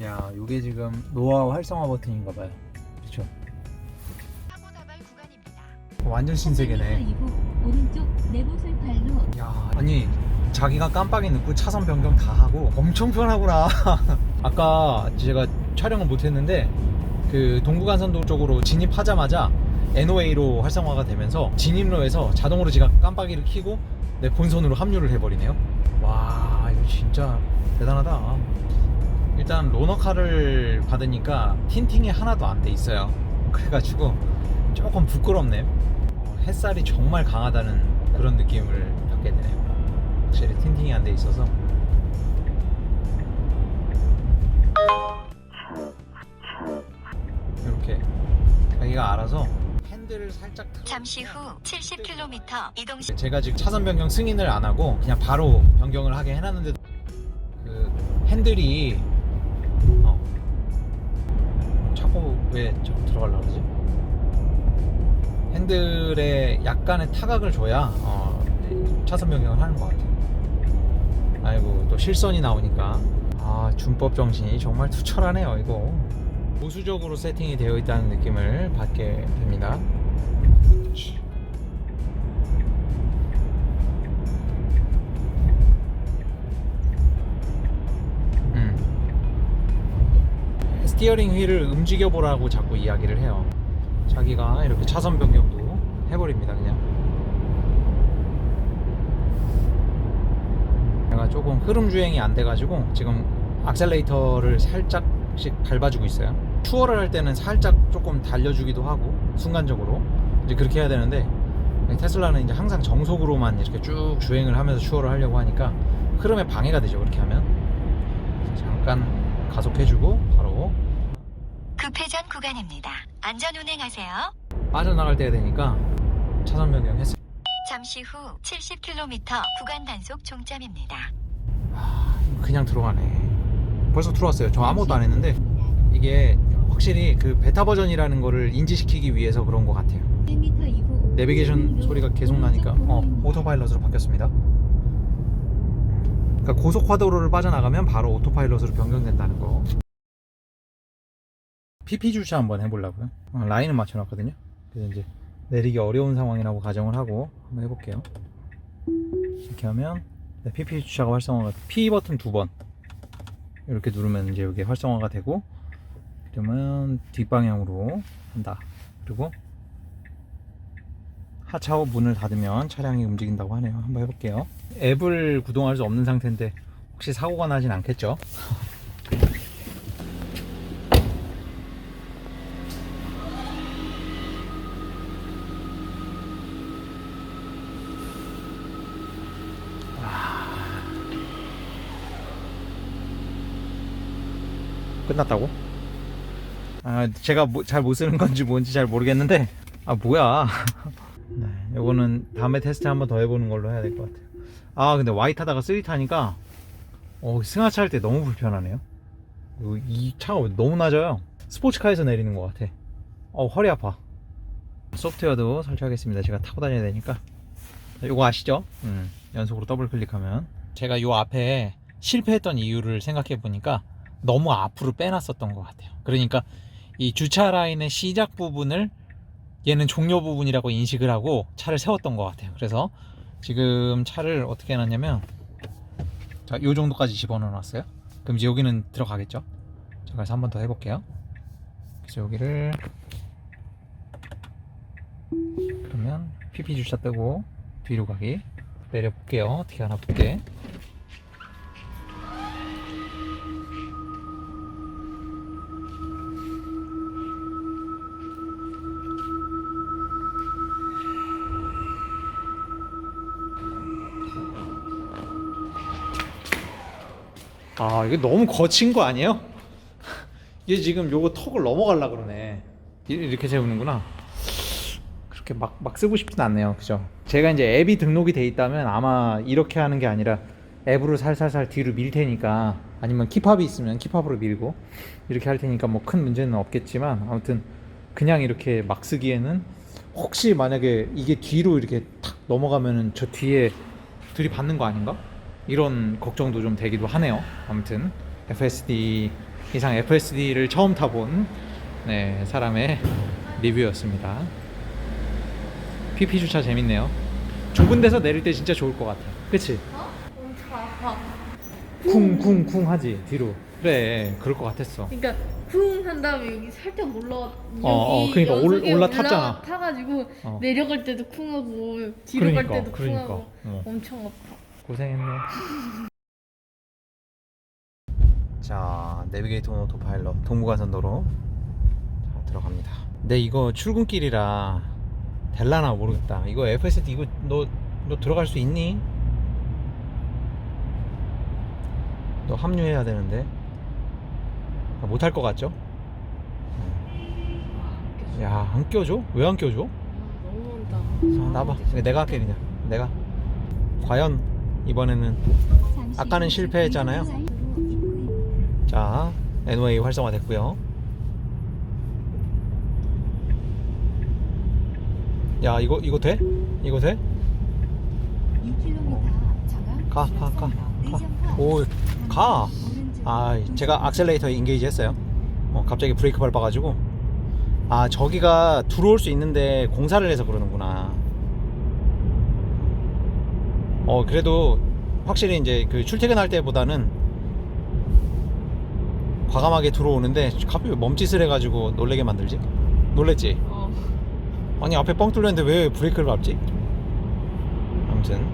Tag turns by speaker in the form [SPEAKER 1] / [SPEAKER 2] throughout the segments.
[SPEAKER 1] 야, 이게 지금 노아우 활성화 버튼인가 봐요. 그렇죠. 완전 신세계네. 야, 아니 자기가 깜빡이 늦고 차선 변경 다 하고 엄청 편하구나. 아까 제가 촬영을 못했는데 그 동부간선도 쪽으로 진입하자마자 NOA로 활성화가 되면서 진입로에서 자동으로 지가 깜빡이를 켜고 내 본선으로 합류를 해버리네요. 와, 이거 진짜 대단하다. 일단 로너카를 받으니까 틴팅이 하나도 안 돼 있어요. 그래가지고 조금 부끄럽네. 어, 햇살이 정말 강하다는 그런 느낌을 받게 되네요. 확실히 틴팅이 안 돼 있어서. 이렇게 자기가 알아서 핸들을 살짝
[SPEAKER 2] 잠시 후 70km 이동 시
[SPEAKER 1] 제가 지금 차선 변경 승인을 안 하고 그냥 바로 변경을 하게 해놨는데 그 핸들이 왜 자꾸 들어가려고 그러지? 핸들에 약간의 타각을 줘야 어, 차선 변경을 하는 것 같아요. 아이고 또 실선이 나오니까 아 준법 정신이 정말 투철하네요 이거 보수적으로 세팅이 되어 있다는 느낌을 받게 됩니다. 스티어링 휠을 움직여 보라고 자꾸 이야기를 해요. 자기가 이렇게 차선 변경도 해버립니다, 그냥. 제가 조금 흐름 주행이 안 돼가지고 지금 악셀레이터를 살짝씩 밟아주고 있어요. 추월을 할 때는 살짝 조금 달려주기도 하고 순간적으로 이제 그렇게 해야 되는데 테슬라는 이제 항상 정속으로만 이렇게 쭉 주행을 하면서 추월을 하려고 하니까 흐름에 방해가 되죠 그렇게 하면 잠깐 가속해주고 바로
[SPEAKER 2] 급회전 구간입니다. 안전 운행하세요.
[SPEAKER 1] 빠져나갈 때가 되니까 차선 변경했어요.
[SPEAKER 2] 잠시 후 70km 구간 단속 종점입니다.
[SPEAKER 1] 아, 그냥 들어가네. 벌써 들어왔어요. 저 아무것도 안 했는데. 이게 확실히 그 베타 버전이라는 거를 인지시키기 위해서 그런 것 같아요.
[SPEAKER 3] 100m 이후
[SPEAKER 1] 내비게이션 소리가 계속 나니까 어 오토파일럿으로 바뀌었습니다. 그러니까 고속 화도로를 빠져나가면 바로 오토파일럿으로 변경된다는 거 PP 주차 한번 해보려고요 어, 라인을 맞춰놨거든요 그래서 이제 내리기 어려운 상황이라고 가정을 하고 한번 해볼게요 이렇게 하면 네, PP 주차가 활성화가 P 버튼 두 번 이렇게 누르면 이제 여기 활성화가 되고 그러면 뒷방향으로 한다 그리고 하차후 문을 닫으면 차량이 움직인다고 하네요. 한번 해볼게요. 앱을 구동할 수 없는 상태인데 혹시 사고가 나진 않겠죠? 끝났다고? 아, 제가 잘못 쓰는 건지 뭔지 잘 모르겠는데 아 뭐야 네, 요거는 다음에 테스트 한번 더 해보는 걸로 해야 될 것 같아요. 아, 근데 Y 타다가 3 타니까 어, 승하차 할 때 너무 불편하네요. 이거 이 차가 너무 낮아요. 스포츠카에서 내리는 것 같아. 어, 허리 아파. 소프트웨어도 설치하겠습니다. 제가 타고 다녀야 되니까. 자, 요거 아시죠? 음, 연속으로 더블 클릭하면. 제가 요 앞에 실패했던 이유를 생각해 보니까 너무 앞으로 빼놨었던 것 같아요. 그러니까 이 주차 라인의 시작 부분을 얘는 종료 부분이라고 인식을 하고 차를 세웠던 것 같아요. 그래서 지금 차를 어떻게 해놨냐면 자, 요 정도까지 집어넣어 놨어요. 그럼 이제 여기는 들어가겠죠? 자, 그래서 한 번 더 해볼게요. 그래서 여기를 그러면 PP 주차 뜨고 뒤로 가기 내려볼게요. 어떻게 하나 볼게. 아 이게 너무 거친 거 아니에요? 이게 지금 요거 턱을 넘어갈라 그러네 이- 이렇게 세우는구나 그렇게 막, 막 쓰고 싶진 않네요 그죠 제가 이제 앱이 등록이 돼 있다면 아마 이렇게 하는 게 아니라 앱으로 살살살 뒤로 밀 테니까 아니면 키팝이 있으면 키팝으로 밀고 이렇게 할 테니까 뭐 큰 문제는 없겠지만 아무튼 그냥 이렇게 막 쓰기에는 혹시 만약에 이게 뒤로 이렇게 탁 넘어가면은 저 뒤에 들이받는 거 아닌가? 이런 걱정도 좀 되기도 하네요. 아무튼 FSD 이상 FSD를 처음 타본 네, 사람의 리뷰였습니다. PP 주차 재밌네요. 좁은 데서 내릴 때 진짜 좋을 것 같아. 그치? 쿵쿵쿵 하지 뒤로. 그래, 그럴 것 같았어.
[SPEAKER 4] 그러니까 쿵 한 다음에 여기 살짝 올라 여기
[SPEAKER 1] 어, 그러니까 올-
[SPEAKER 4] 연속에
[SPEAKER 1] 올라탔잖아.
[SPEAKER 4] 올라타가지고
[SPEAKER 1] 어.
[SPEAKER 4] 내려갈 때도 쿵하고 뒤로
[SPEAKER 1] 그러니까,
[SPEAKER 4] 갈 때도
[SPEAKER 1] 그러니까.
[SPEAKER 4] 쿵하고
[SPEAKER 1] 어.
[SPEAKER 4] 엄청 아파.
[SPEAKER 1] 고생했네. 자, 내비게이터 오토파일럿 동부간선도로 자, 들어갑니다. 근데 이거 출근길이라 될라나 모르겠다. 이거 FSD 이거 너, 너 들어갈 수 있니? 너 합류해야 되는데 못할 것 같죠? 야, 안 껴줘? 왜 안 껴줘?
[SPEAKER 4] 너무 온다.
[SPEAKER 1] 자, 나봐. 내가 할게 그냥. 내가. 과연 이번에는 아까는 실패했잖아요. 자, NOA 활성화 됐고요. 야, 이거 이거 돼? 이거 돼?
[SPEAKER 3] 6km 정강
[SPEAKER 1] 가, 가, 가, 가. 오, 가. 아, 제가 악셀레이터 인게이지 했어요. 어, 갑자기 브레이크 밟아가지고. 아, 저기가 들어올 수 있는데 공사를 해서 그러는구나. 어, 그래도 확실히 이제 그 출퇴근할 때보다는 과감하게 들어오는데 갑자기 왜 멈짓을 해가지고 놀래게 만들지? 놀랬지?
[SPEAKER 4] 어.
[SPEAKER 1] 아니 앞에 뻥 뚫렸는데 왜 브레이크를 밟지? 아무튼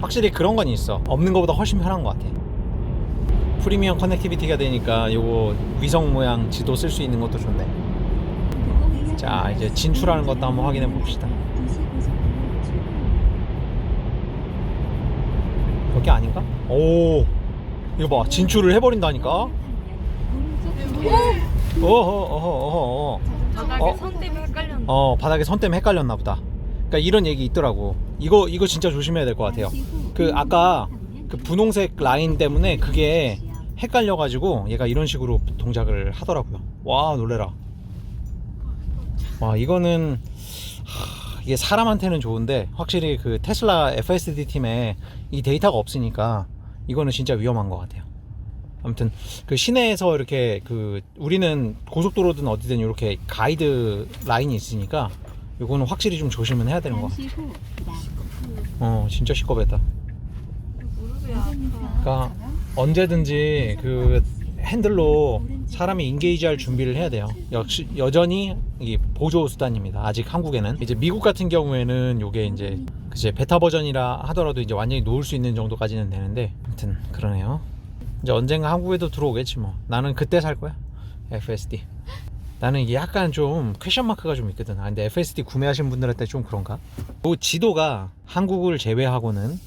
[SPEAKER 1] 확실히 그런 건 있어 없는 것보다 훨씬 편한 것 같아 프리미엄 커넥티비티가 되니까 요거 위성 모양 지도 쓸 수 있는 것도 좋네 자, 이제 진출하는 것도 한번 확인해 봅시다. 여기 아닌가? 오 이거 봐. 진출을 해버린다니까. 어허 어허 어허 어허.
[SPEAKER 4] 바닥에
[SPEAKER 1] 어?
[SPEAKER 4] 선 때문에 헷갈렸는데.
[SPEAKER 1] 어 바닥에 선 때문에 헷갈렸나 보다. 그러니까 이런 얘기 있더라고. 이거 이거 진짜 조심해야 될 것 같아요. 그 아까 그 분홍색 라인 때문에 그게 헷갈려 가지고 얘가 이런 식으로 동작을 하더라고요. 와 놀래라. 와 이거는 하, 이게 사람한테는 좋은데 확실히 그 테슬라 FSD 팀에 이 데이터가 없으니까 이거는 진짜 위험한 것 같아요. 아무튼 그 시내에서 이렇게 그 우리는 고속도로든 어디든 이렇게 가이드 라인이 있으니까 이거는 확실히 좀 조심은 해야 되는 것 같아 어 진짜
[SPEAKER 4] 아파.
[SPEAKER 1] 그러니까 언제든지 그 핸들로 사람이 인게이지 할 준비를 해야 돼요. 역시 여전히 이 보조 수단입니다. 아직 한국에는 이제 미국 같은 경우에는 요게 이제 이제 베타 버전이라 하더라도 이제 완전히 놓을 수 있는 정도까지는 되는데 아무튼 그러네요. 이제 언젠가 한국에도 들어오겠지 뭐. 나는 그때 살 거야. FSD. 나는 이게 약간 좀 퀘션 마크가 좀 있거든. 아, 근데 FSD 구매하신 분들한테 좀 그런가? 그 지도가 한국을 제외하고는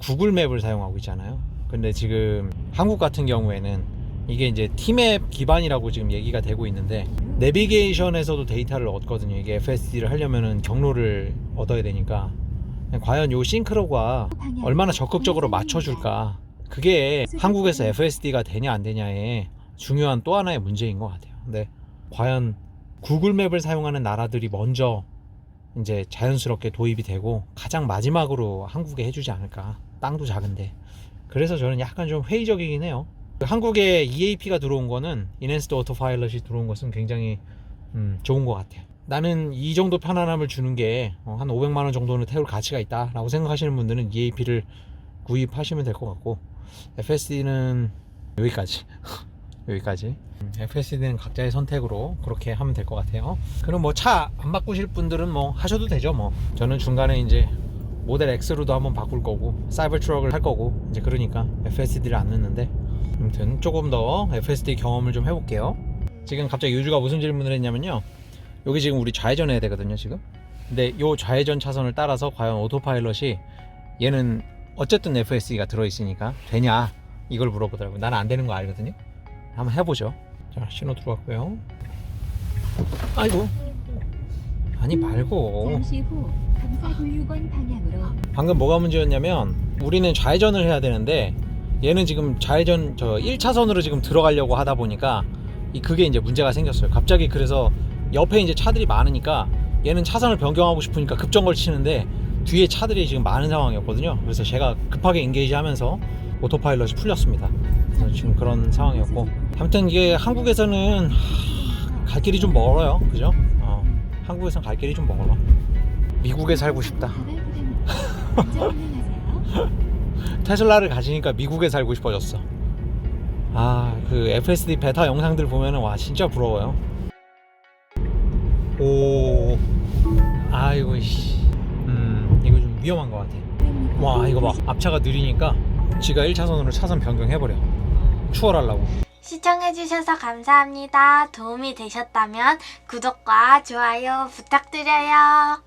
[SPEAKER 1] 구글 맵을 사용하고 있잖아요. 근데 지금 한국 같은 경우에는 이게 이제 티맵 기반이라고 지금 얘기가 되고 있는데 내비게이션에서도 데이터를 얻거든요. 이게 FSD를 하려면은 경로를 얻어야 되니까 과연 요 싱크로가 얼마나 적극적으로 맞춰줄까? 그게 한국에서 FSD가 되냐 안 되냐의 중요한 또 하나의 문제인 것 같아요. 근데 과연 구글 맵을 사용하는 나라들이 먼저 이제 자연스럽게 도입이 되고 가장 마지막으로 한국에 해주지 않을까. 땅도 작은데. 그래서 저는 약간 좀 회의적이긴 해요. 한국에 EAP가 들어온 거는 인핸스드 오토 파일럿이 들어온 것은 굉장히 음, 좋은 것 같아요. 나는 이 정도 편안함을 주는 게한 500만 원 정도는 태울 가치가 있다라고 생각하시는 분들은 EAP를 구입하시면 될 것 같고 FSD는 여기까지 여기까지 음, FSD는 각자의 선택으로 그렇게 하면 될 것 같아요. 그럼 뭐 차 안 바꾸실 분들은 뭐 하셔도 되죠. 뭐 저는 중간에 이제 모델 X로도 한번 바꿀 거고 사이버 트럭을 할 거고 이제 그러니까 FSD를 안 넣는데 아무튼 조금 더 FSD 경험을 좀 해볼게요. 지금 갑자기 유주가 무슨 질문을 했냐면요. 여기 지금 우리 좌회전 해야 되거든요, 지금. 근데 요 좌회전 차선을 따라서 과연 오토파일럿이 얘는 어쨌든 FSD가 들어있으니까 되냐 이걸 물어보더라고요. 나는 안 되는 거 알거든요. 한번 해보죠. 자, 신호 들어왔고요. 아이고. 아니 말고. 방금 뭐가 문제였냐면 우리는 좌회전을 해야 되는데 얘는 지금 좌회전 저 1차선으로 지금 들어가려고 하다 보니까 이 그게 이제 문제가 생겼어요. 갑자기 그래서 옆에 이제 차들이 많으니까 얘는 차선을 변경하고 싶으니까 급정거를 치는데 뒤에 차들이 지금 많은 상황이었거든요. 그래서 제가 급하게 인게이지 하면서 오토파일럿이 풀렸습니다. 지금 그런 상황이었고 아무튼 이게 한국에서는 하, 갈 길이 좀 멀어요, 그죠? 어, 한국에선 갈 길이 좀 멀어. 미국에 살고 싶다. 테슬라를 가지니까 미국에 살고 싶어졌어. 아, 그 FSD 베타 영상들 보면은 와 진짜 부러워요. 오, 아이고 씨, 음 이거 좀 위험한 것 같아. 와 이거 봐 앞차가 느리니까 지가 1차선으로 차선 변경해버려. 추월하려고.
[SPEAKER 5] 시청해주셔서 감사합니다. 도움이 되셨다면 구독과 좋아요 부탁드려요.